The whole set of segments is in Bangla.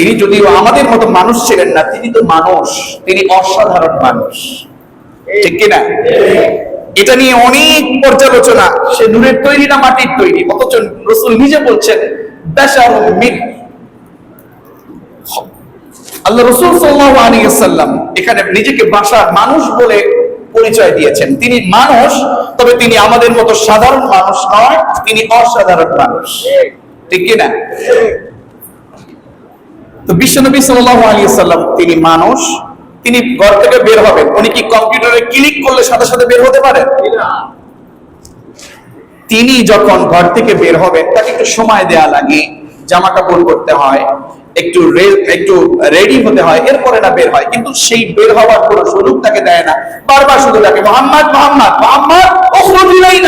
তিনি যদিও আমাদের মতো মানুষ ছিলেন না, তিনি তো মানুষ, তিনি অসাধারণ মানুষ। ঠিক কিনা? এটা নিয়ে অনেক পর্যালোচনা। সে নূরের তৈরি না মাটির তৈরি? অথচ রসুল নিজে বলছেন আল্লাহ রসুল সাল্লাহ আলিয়াল্লাম এখানে নিজেকে বাসার মানুষ বলে পরিচয় দিয়েছেন। তিনি মানুষ, তবে তিনি আমাদের মতো সাধারণ মানুষ নয়, তিনি অসাধারণ মানুষ। ঠিক কিনা? তো বিশ্বনবী সাল্লাহ আলিয়াল্লাম তিনি মানুষ তিনি ঘর থেকে বের হবেন। উনি কি কম্পিউটারে ক্লিক করলে সাথে সাথে বের হতে পারেন? তিনি যখন ঘর থেকে বের হবেন তাকে একটু সময় দেয়া লাগে জামা কাপড় করতে হয় একটু একটু রেডি হতে হয় এরপরে না বের হয়। কিন্তু সেই বের হওয়ার কোনো সুযোগ তাকে দেয় না। বারবার শুধু তাকে মোহাম্মদ মোহাম্মদ মোহাম্মদ ও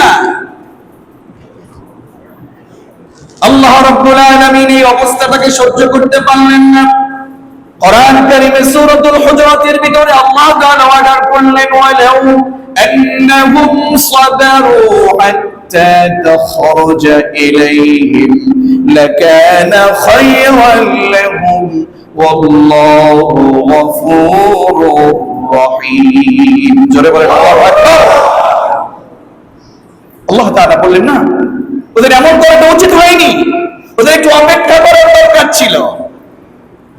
না। আল্লাহ রাব্বুল আলামিন এই অবস্থাটাকে সহ্য করতে পারলেন না। কোরআন কারীমে সূরাতুল হুজুরাতের ভিতরে আল্লাহ তাআলা অর্ডার করলেন, ওয়ালাউ আন্নাহুম সাবারু হাত্তা তখরুজা ইলাইহিম লাকানা খায়রান লাহুম। ওয়াল্লাহু গফুরুর রহিম। জোরে বলেন, আল্লাহু আকবার। আল্লাহ তাআলা বললেন, না। ওদের এমন করাটা উচিত হয়নি ওদের একটু অপেক্ষা করার দরকার ছিল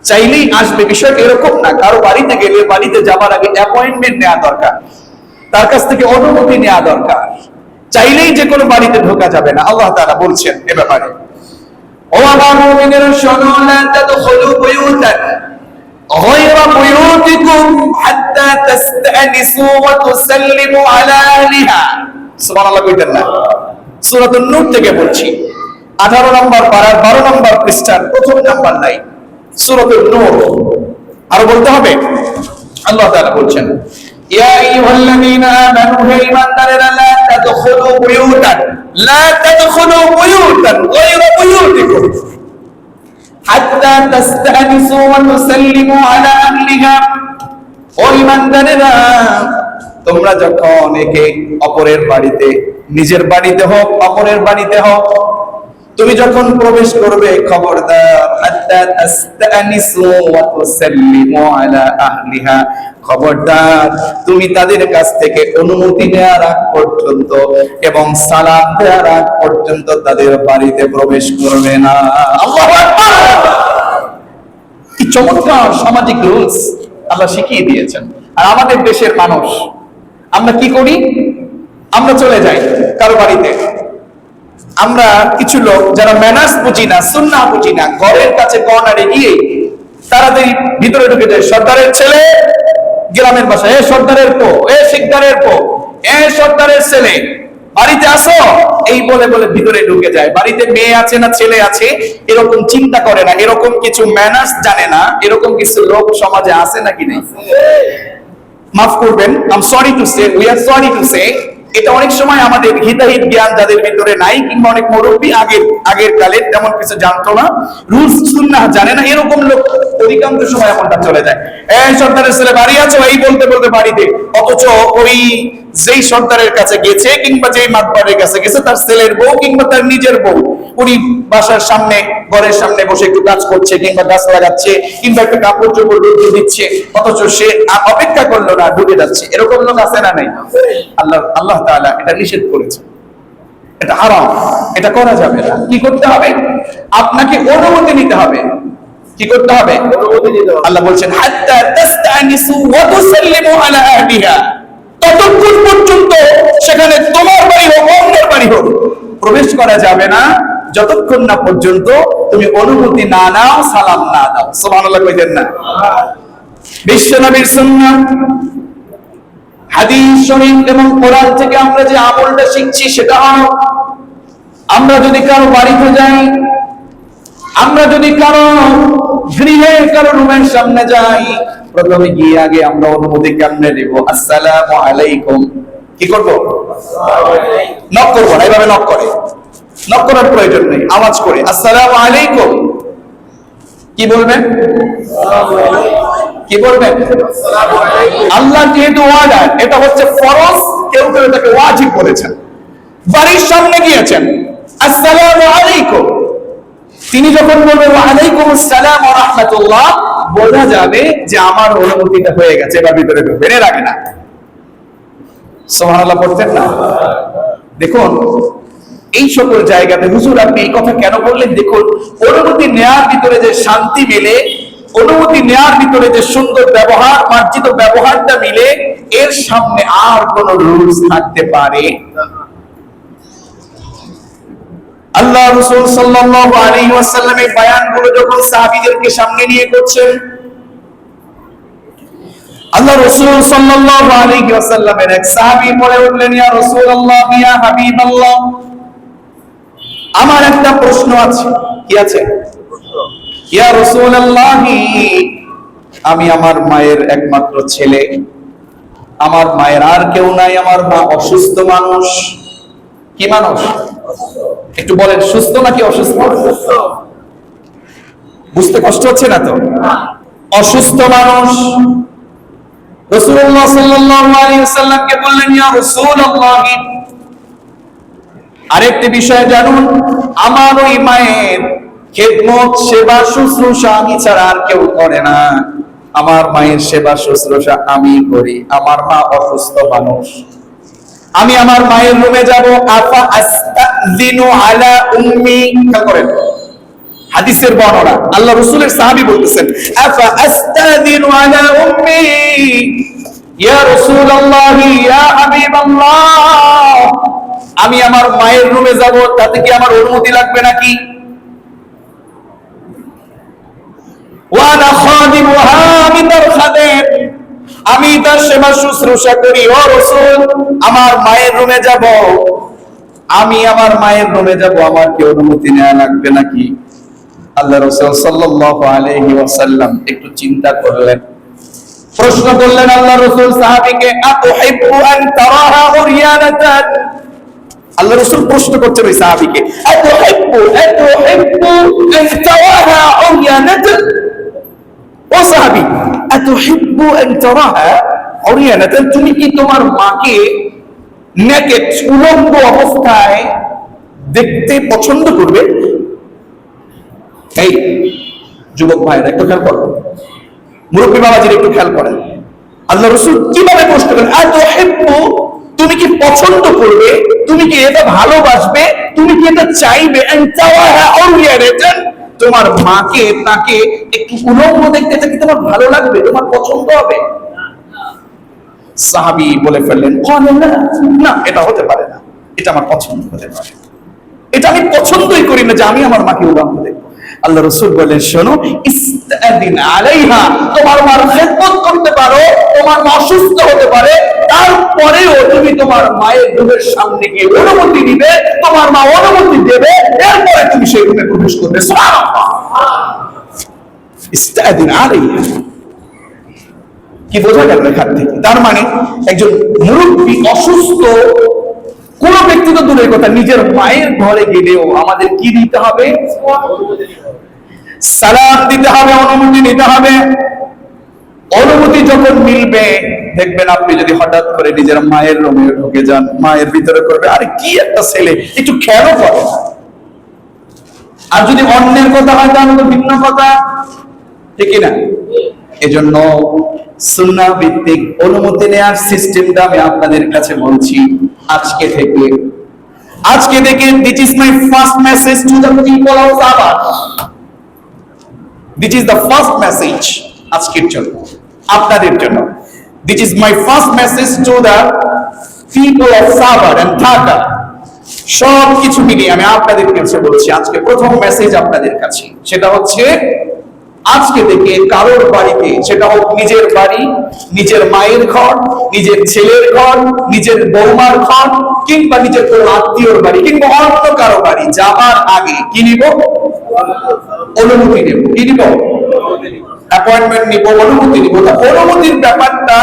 চাইলেই আসবে বিষয়টা এরকম না কারো বাড়িতে গেলে বাড়িতে যাবার আগে অ্যাপয়েন্টমেন্ট নেওয়া দরকার তার কাছ থেকে অনুমতি নেওয়া দরকার চাইলেই যে কোনো বাড়িতে ঢোকা যাবে না আল্লাহ তাআলা বলছেন এ ব্যাপারে ও আমার মুমিনেরা শোনো লা তাদখুলু বুয়ুতান غير بيوتكم حتى تستأنسوا وتسلموا على أهلها সুবহানাল্লাহ কইতেন না সূরাতুন নূর থেকে বলছি 18 নম্বর পারার 12 নম্বর পৃষ্ঠার প্রথম নাম্বার নাই সূরাতুন নূর। আরও বলতে হবে? আল্লাহ তাআলা বলছেন তোমরা যখন একে অপরের বাড়িতে নিজের বাড়িতে হোক, অপরের বাড়িতে হোক, তুমি যখন প্রবেশ করবে, খবরদার খবরদার, তুমি তাদের কাছ থেকে অনুমতি নেওয়ার আগ পর্যন্ত এবং সালাম দেওয়ার আগ পর্যন্ত তাদের বাড়িতে প্রবেশ করবে না। কি চমৎকার সামাজিক রুলস আল্লাহ শিখিয়ে দিয়েছেন। আর আমাদের দেশের মানুষ, আমরা কি করি? আমরা চলে যাই কারও বাড়িতে। আমরা কিছু লোক যারা ম্যানার্স বুঝি না সুন্না বুঝি না, ঘরের কাছে কর্নারে গিয়ে তাড়াতাড়ি ভিতরে ঢুকে যায়, সর্দারের ছেলে, গ্রামের বাসা, এ সর্দারের পো, এ শিকদারের পো, এ সর্দারের ছেলে, বাড়িতে আসো। এই বলে বলে ভিতরে ঢুকে যায়। বাড়িতে মেয়ে আছে না ছেলে আছে, এরকম চিন্তা করে না, এরকম কিছু ম্যানার্স জানে না, এরকম কিছু লোক সমাজে আছে নাকি নেই? মাফ করবেন I'm sorry to say we are sorry to say এটা অনেক সময় আমাদের হিতাহিত জ্ঞান যাদের ভিতরে নাই কিংবা অনেক মুরব্বী আগের আগের কালে তেমন কিছু জানতো না। রুলস সুন্নাহ জানে না, এরকম লোক অধিকাংশ সময় এমনটা চলে যায়। এই সর্দারের ছেলে, বাড়ি আছো? এই বলতে বলতে বাড়িতে। অথচ ওই যেই সর্দারের কাছে গেছে কিংবা যেই মাতবারের কাছে গেছে, তার ছেলের বউ কিংবা তার নিজের বউ। উনি বাসার সামনে, ঘরের সামনে বসে একটু কাজ করছে কিংবা গাছ লাগাচ্ছে কিংবা একটা কাপড় চোপড় রোদ্র দিচ্ছে। অথচ সে অপেক্ষা করল না, ঢুকে যাচ্ছে। এরকম লোক আছে না নাই? আল্লাহ আল্লাহ তাআলা এটা নিষেধ করেছে। এটা হারাম। এটা করা যাবে না। কি করতে হবে? আপনাকে অনুমতি নিতে হবে। কি করতে হবে? আল্লাহ বলছেন ততক্ষণ পর্যন্ত সেখানে তোমার বাড়ি হোক অন্যের বাড়ি হোক প্রবেশ করা যাবে না। যতক্ষণ না পর্যন্ত তুমি অনুমতি না নাও সালাম না দাও। সুবহানাল্লাহ কইতেন না। বিশ্ব নবীর হাদিস শরীফ এবং কোরআন থেকে আমরা যে আমলটা শিখছি সেটা হলো, আমরা যদি কারও বাড়িতে যাই, আমরা যদি কারও গৃহে, কারও রুমের সামনে যাই, প্রথমে গিয়ে আগে আমরা অনুমতি কেমনে দেব আসসালাম আলাইকুম। কি করব? নক করব না এইভাবে নক করে। নক করার প্রয়োজন নেই, আওয়াজ করে। আসসালাম আলাইকুম। কি বলবেন? কি বলবেন? আল্লাহ যেহেতু এটা হচ্ছে ফরজ, কেউ কেউ এটাকে ওয়াজিব বলেছেন। বাড়ির সামনে গিয়েছেন। আসসালামু আলাইকুম। তিনি যখন বলবেন আসসালাম ওয়া রাহমাতুল্লাহ, বোঝা যাবে যে আমার অনুমতিটা হয়ে গেছে এবার ভিতরে এর আগে না। সুবহানাল্লাহ, পড়তেন না? দেখুন, এই সকল জায়গাতে হুজুর আপনি এই কথা কেন বললেন? দেখুন অনুমতি নেয়ার ভিতরে যে শান্তি মিলে অনুমতি নেয়ার ভিতরে যে সুন্দর ব্যবহার, মার্জিত ব্যবহারটা মিলে এর সামনে আর কোন রুলস থাকতে পারে। আল্লাহ রসুল সাল্লাল্লাহু আলাইহি ওয়াসাল্লামের যখন সামনে নিয়ে করছেন, আল্লাহ রসুল এক বলে উঠলেন, ইয়া আমার একটা প্রশ্ন আছে, কি আছে? আমি আমার মায়ের একমাত্র ছেলে। আমার মায়ের আর কেউ নাই, আমার মা অসুস্থ মানুষ। কি মানুষ? একটু বলেন, সুস্থ নাকি অসুস্থ? বুঝতে কষ্ট হচ্ছে না তো? অসুস্থ মানুষ। রাসূলুল্লাহ বললেন আরেকটি বিষয় জানুন, আমার ওই মায়ের খেদমত, সেবা, শুশ্রূষা আমি ছাড়া আর কেউ করে না। আমার মায়ের সেবা, শুশ্রূষা আমি করি। আমার মা অসুস্থ মানুষ। আমি আমার মায়ের রুমে যাব। আফা আস্তাযিনু আলা উম্মি। খেয়াল করেন। হাদিসের বর্ণনা। আল্লাহ রাসূলের সাহাবী বলতেছেন, আফা আস্তাযিনু আলা উম্মি। ইয়া রাসূলুল্লাহ, ইয়া হাবিবাল্লাহ। আমি আমার মায়ের রুমে যাব। তাতে কি আমার অনুমতি লাগবে নাকি? আমি তার আমি তার সেবা শুশ্রূষা করি, ও রসুল, আমার মায়ের রুমে যাব। আমি আমার মায়ের রুমে যাব, আমার কি অনুমতি নেওয়া লাগবে নাকি? আল্লাহ রসুল সাল্লাল্লাহু আলাইহি ওয়াসাল্লাম একটু চিন্তা করলেন। প্রশ্ন করলেন আল্লাহ রসুল সাহাবীকে আল্লাহ রসুল প্রশ্ন করছেন ওই সাহাবীকে ও সাহাবী তারাহা উরিয়ানাতান তুমি কি তোমার মাকে নেকেড উলঙ্গ অবস্থায় দেখতে পছন্দ করবে? এই যুবক ভাইরা, একটু খেয়াল করো। মুরব্বী বাবাজির একটু খেয়াল করেন। আল্লাহ রসুল কীভাবে প্রশ্ন করেন এত হেব্বু তুমি কি পছন্দ করবে? তুমি কি এটা ভালোবাসবে? তুমি কি এটা চাইবে? তোমার মাকে তাকে একটু উলঙ্গ দেখতে থাকি, তোমার ভালো লাগবে, তোমার পছন্দ হবে। সাহাবি বলে ফেললেন "কলে না, এটা হতে পারে না, এটা আমার পছন্দ হতে পারে। এটা আমি পছন্দই করি না যে আমি আমার মাকে উলঙ্গ আল্লাহ রসুল বলেন, শোনো আলাইহা, তোমার মার খেদমত করতে পারো, তোমার মা অসুস্থ হতে পারে, তারপরেও তুমি তোমার মায়ের রুমের সামনে গিয়ে অনুমতি দিবে, তোমার মা অনুমতি দেবে, এরপরে তুমি সেই রুমে প্রবেশ করবে। ইস্তাদিন আলাইহা। কি বোঝা গেল এখান থেকে? তার মানে একজন মুরব্বী অসুস্থ কোন ব্যক্তি তো দূরের কথা, নিজের মায়ের ঘরে গেলেও আমাদের কি দিতে হবে? সালাম দিতে হবে, অনুমতি নিতে হবে। অনুমতি যখন মিলবে, দেখবেন আপনি যদি হঠাৎ করে নিজের মায়ের রুমে ঢুকে যান, মায়ের ভিতরে করবে, আরে কি একটা ছেলে, একটু খেয়ালও করে। আর যদি অন্যের কথা হয়, তাহলে তো ভিন্ন কথা। ঠিক না এজন্য সুন্নাহ ভিত্তিক অনুমতি নেওয়ার সিস্টেমটা আমি আপনাদের কাছে বলছি। আজকে থেকে। আজকে থেকে this is my first message to the people of Savar this is the first message আজকের জন্য, আপনাদের জন্য। This is my first message to the people of Savar and Dhaka সব কিছু মিলিয়ে আমি আপনাদের কাছে বলছি, আজকে প্রথম মেসেজ আপনাদের কাছে, সেটা হচ্ছে আজকে থেকে কারোর বাড়িতে সেটা হোক নিজের বাড়ি, নিজের মায়ের ঘর, নিজের ছেলের ঘর, নিজের বৌমার ঘর, কিংবা নিজের কোনো আত্মীয়র বাড়ি, কিংবা অন্য কারও বাড়ি, যাবার আগে কি নিব? অনুমতি নেব। কি নিব? অ্যাপয়েন্টমেন্ট নিব, অনুমতি নিব। তা অনুমতির ব্যাপারটা,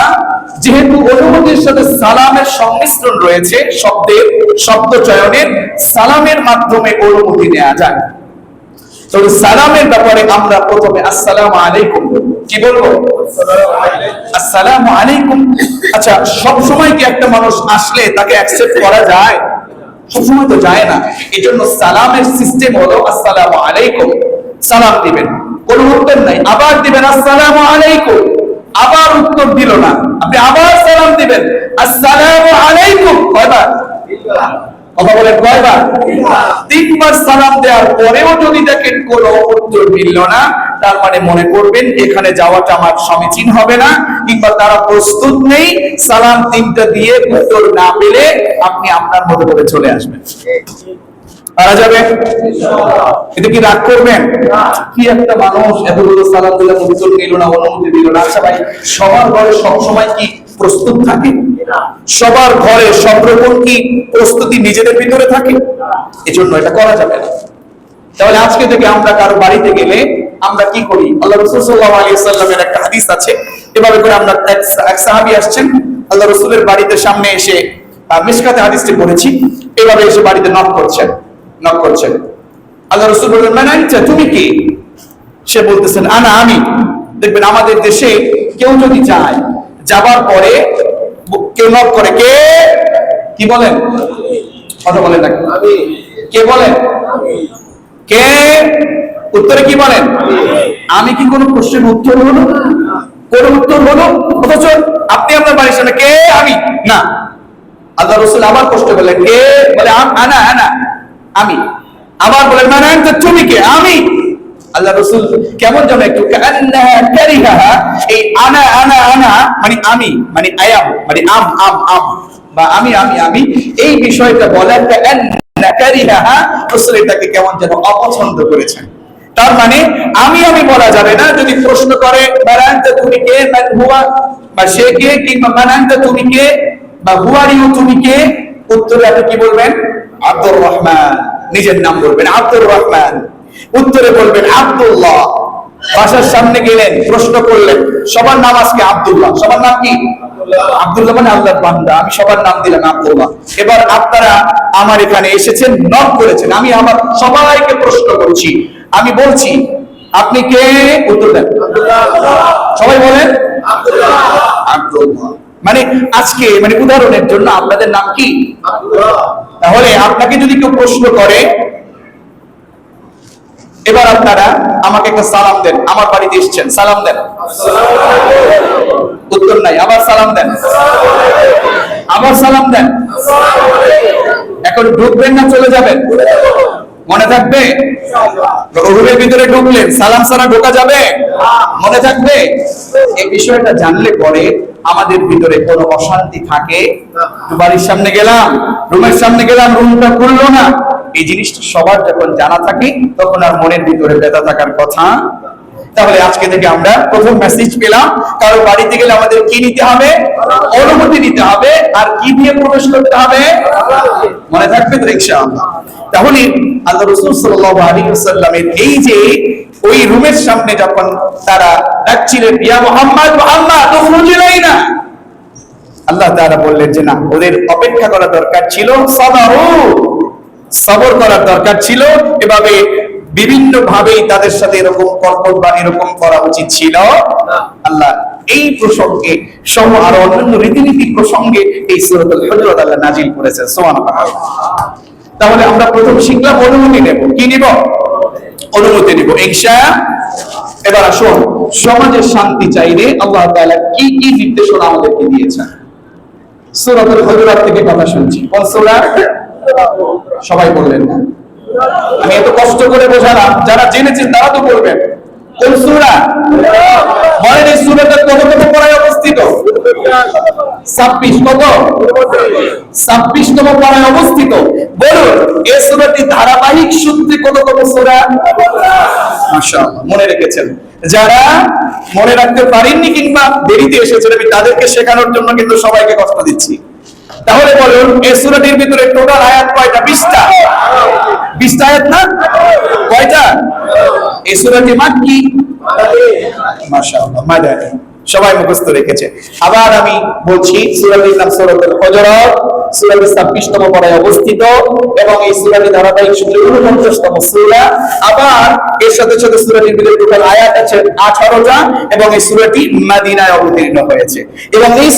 যেহেতু অনুমতির সাথে সালামের সংমিশ্রণ রয়েছে, শব্দের, শব্দ চয়নের, সালামের মাধ্যমে অনুমতি নেওয়া যায়। তবে সালামের ব্যাপারে আমরা প্রথমে আসসালামু আলাইকুম। কি বলব? আসসালামু আলাইকুম। আচ্ছা সব সময় কি একটা মানুষ আসলে তাকে অ্যাকসেপ্ট করা যায়? সবসময় তো যায় না। এই জন্য সালামের সিস্টেম হলো আসসালামু আলাইকুম। সালাম দিবেন। কোনো উত্তর নাই। আবার দিবেন, আসসালামু আলাইকুম। আবার উত্তর দিল না। আপনি আবার সালাম দিবেন। আসসালামু আলাইকুম। কয়বার? মানে আপনি আপনার মতো করে চলে আসবেন। যাবে? এটা কি রাগ করবেন? কি একটা মানুষ এতগুলো সালাম দিলে উত্তর নিল না, অনুমতি দিল না? আচ্ছা ভাই, সবার ঘরে সবসময় কি প্রস্তুত থাকে? সবার ঘরে সব রকম কি প্রস্তুতি নিজেদের ভিতরে থাকে? এজন্য এটা করা যাবে না। তাহলে আজকে থেকে আমরা কারও বাড়িতে গেলে আমরা কি করি? আল্লাহ রসুল সাল্লাহ আলী সাল্লামের একটা হাদিস আছে। এভাবে করে আমরা এক সাহাবি আসছেন। আল্লাহ রসুলের বাড়িতে সামনে এসে আহ, মিশকাতে হাদিসটি পড়েছি। এভাবে এসে বাড়িতে নক করছেন নক করছেন। আল্লাহ রসুল বললেন মানে আচ্ছা তুমি কি? সে বলতেছেন আনা আমি। দেখবেন আমাদের দেশে কেউ যদি যায় যাবার পরে কেউ নক করে? কে? কি বলেন? কথা বলেন না। কে বলেন? কে? উত্তরে কি বলেন? আমি। কি কোনো প্রশ্নের উত্তর হলো কোন উত্তর হলো অথচ আপনি আপনার বাড়ির সামনে কে? আমি। না। আল্লাহ রসুল আবার প্রশ্ন করলেন কে? বলে আম- আনা আনা। আমি। আবার বলেন না তুমি কে? আমি। আল্লাহ রসুল কেমন যেন একটু? এই আনা আনা আনা মানে আমি মানে আয়াম মানে আম আম আম, বা আমি আমি আমি, এই বিষয়টা বলা কান্না এটাকে কেমন যেন অপছন্দ করেছেন। তার মানে আমি আমি বলা যাবে না, যদি প্রশ্ন করে তুমি কে? হুয়া? বা সে কে? কিংবা তুমি কে? বা হুয়ারিও তুমি কে? উত্তরে আপনি কি বলবেন? আব্দুর রহমান। নিজের নাম বলবেন, আব্দুর রহমান। উত্তরে বলবেন আব্দুল্লাহ। বাসার সামনে গেলেন প্রশ্ন করলেন সবার নাম আজকে আব্দুল্লাহ। সবার নাম কি? আব্দুল্লাহ মানে আল্লাহর বান্দা। আমি সবার নাম দিলাম আব্দুল্লাহ। এবার আপনারা আমার এখানে এসেছেন নক করেছেন। আমি আমার সবাইকে প্রশ্ন করছি। আমি বলছি আপনি কে? উত্তর দেন। সবাই বলেন আব্দুল্লাহ। মানে আজকে মানে উদাহরণের জন্য আপনাদের নাম কি? তাহলে আপনাকে যদি কেউ প্রশ্ন করে এবার আপনারা আমাকে একটা সালাম দেন। আমার বাড়িতে এসেছেন। সালাম দেন। উত্তর নাই। আবার সালাম দেন। আবার সালাম দেন। এখন ঢুকবেন না, চলে যাবেন। মনে থাকবে? রুমের ভিতরে ঢুকলেন। সালাম সারা ঢোকা যাবে? মনে থাকবে? এই বিষয়টা জানলে পরে আমাদের ভিতরে কোনো অশান্তি থাকে। বাড়ির সামনে গেলাম, রুমের সামনে গেলাম, রুমটা খুললো না। এই জিনিসটা সবার যখন জানা থাকে, তখন আর মনের ভিতরে ব্যথা থাকার কথা। তাহলে আজকে থেকে আমরা প্রথম মেসেজ পেলাম, কারও বাড়িতে গেলে আমাদের কি নিতে হবে? অনুমতি নিতে হবে, আর কি দিয়ে প্রবেশ করতে হবে? মনে থাকবে তো ইনশাআল্লাহ। তাহলে আল্লাহ রাসূল সাল্লাল্লাহু আলাইহি ওয়াসাল্লামের এই যে ওই রুমের সামনে যখন তারা ডাকছিলেন, ইয়া মুহাম্মদ মুহাম্মদ, উখরুজ ইলাইনা। আল্লাহ তাআলা বললেন যে, না, ওদের অপেক্ষা করা দরকার ছিল সবারু সবর করার দরকার ছিল। এভাবে বিভিন্ন ভাবেই তাদের সাথে এরকম কর্কট বা এরকম করা উচিত ছিল। আল্লাহ এই প্রসঙ্গে সহ আরও অন্যান্য রীতিনীতি প্রসঙ্গে এই সূরাতুল হুজরাত আল্লাহ নাজিল করেছেন। সুবহানাল্লাহ। তাহলে আমরা প্রথম শিখলাম অনুমতি নেব। কি নিব? অনুমতি নিব ইনশা। এবার আসুন সমাজের শান্তি চাইলে আল্লাহ তাআলা কি কি নির্দেশনা আমাদেরকে দিয়েছেন? সূরাতুল হুজরাত থেকে কথা শুনছি। কোন সূরা? সবাই বললেন না আমি এত কষ্ট করে বোঝালাম, যারা জেনেছেন তারা তো বলবেন। কোন সূরা? এই সূরাটা কত কত পড়ায় অবস্থিত? 26 কত? 26 তম পড়ায় অবস্থিত। বলুন এই সূরাটি ধারাবাহিক সূত্রে কত কত সূরা? মনে রেখেছেন। যারা মনে রাখতে পারেননি কিংবা দেরিতে এসেছেন, আমি তাদেরকে শেখানোর জন্য কিন্তু সবাইকে কষ্ট দিচ্ছি। তাহলে বলুন, এই সুরাটির ভিতরে টোটাল আয়াত কয়টা? 20টা 20টা আয়াত না? কয়টা? এই সুরাটি মাক্কি মাশাআল্লাহ, মাদানী। সবাই মুখস্থ রেখেছে। আবার আমি বলছি, সুরাটির নাম সুরতের হুজুরাত সূরাটি 26 পড়ায় অবস্থিত এবং এই ধারাবাহিক সূত্রে 49 তম আবার এর সাথে সাথে সূরাটির ভিতরে টোটাল আয়াত আছে 18টা এবং এই অবতীর্ণ হয়েছে। এবং এই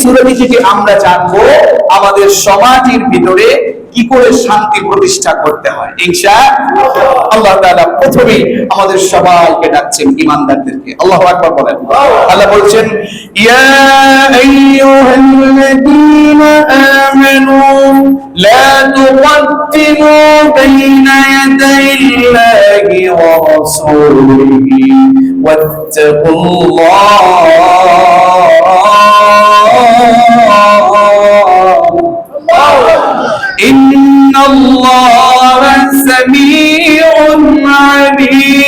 আমরা জানব আমাদের সমাজের ভিতরে কি করে শান্তি প্রতিষ্ঠা করতে হয়? ইনশা আল্লাহ তাআলা প্রথমে আমাদের সবাইকে ডাকছেন ঈমানদারদেরকে। আল্লাহু আকবার বলেন। আল্লাহ বলছেন, ইয়া আইয়ুহাল্লাযীনা আমানু, লা তুকদ্দিমু বাইনা ইয়াদাইল্লাহি ওয়া রাসূলিহি, ওয়াত্তাকুল্লাহ. الله سميع عليم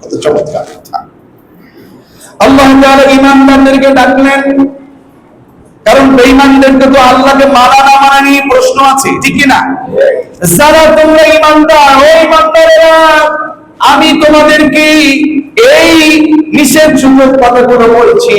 কত চমৎকার কথা আল্লাহ তাআলা ঈমানদারদেরকে ডাকলেন কারণ বেঈমানদেরকে তো আল্লাহকে মানা না মানা নিয়ে প্রশ্ন আছে ঠিক কি না যারা তোমরা ঈমানদার ও ঈমানদারেরা আমি তোমাদেরকে এই নিষেধ সূচক কথাগুলো বলছি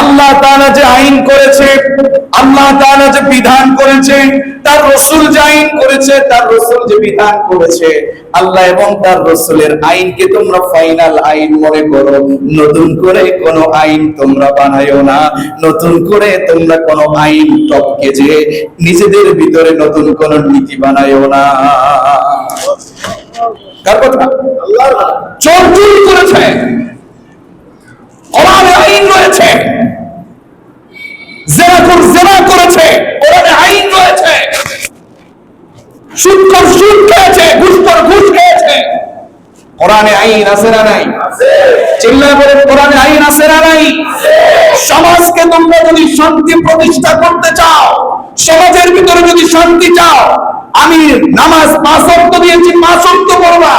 আল্লাহ তাআলা যে আইন করেছে, আল্লাহ তাআলা যে বিধান করেছে, তার রসূল যে আইন করেছে, তার রসূল যে বিধান করেছে, আল্লাহ এবং তার রসূলের আইনকে তোমরা ফাইনাল আইন মনে করো। নতুন করে কোনো আইন তোমরা বানায়ো না। নতুন করে তোমরা কোনো আইন টপকে যে নিজেদের ভিতরে নতুন কোনো নীতি বানায়ো না। কার কথা? চোর চুরি করেছে কোরআনে আইন রয়েছে জেনাকুর জেনা করেছে কোরআনে আইন রয়েছে সুদকর সুদ খেয়েছে ঘুষখোর ঘুষ খেয়েছে। কোরআনে আইন আছে না নাই? চিল্লায় বলে কোরআনে আইন আছে না নাই? সমাজকে তোমরা যদি শান্তি প্রতিষ্ঠা করতে চাও সমাজের ভিতরে যদি শান্তি চাও আমি নামাজ পাঁচ অক্ত দিয়েছি পাঁচ অক্ত করবা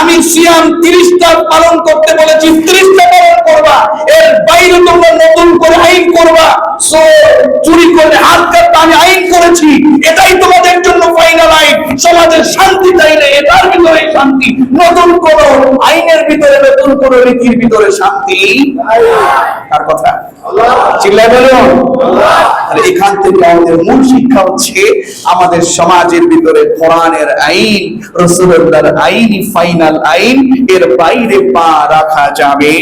আমি সিয়াম তিরিশটা পালন করতে বলেছি তিরিশটা পালন করবা। এর বাইরে তোমরা নতুন করে আইন করবা। চুরি করলে হাত কাটতে আমি আইন করেছি এটাই আইন সমাজের শান্তি চাইলে এটার ভিতরে শান্তি, নতুন কোন আইনের ভিতরে, নতুন কোন রীতির ভিতরে শান্তি কার কথা। এখান থেকে আমাদের মূল শিক্ষা হচ্ছে, আমাদের সমাজের ভিতরে কোরআনের আইন রসুল্লাহর আইনই ফাইনাল আইন, এর বাইরে পা রাখা যাবে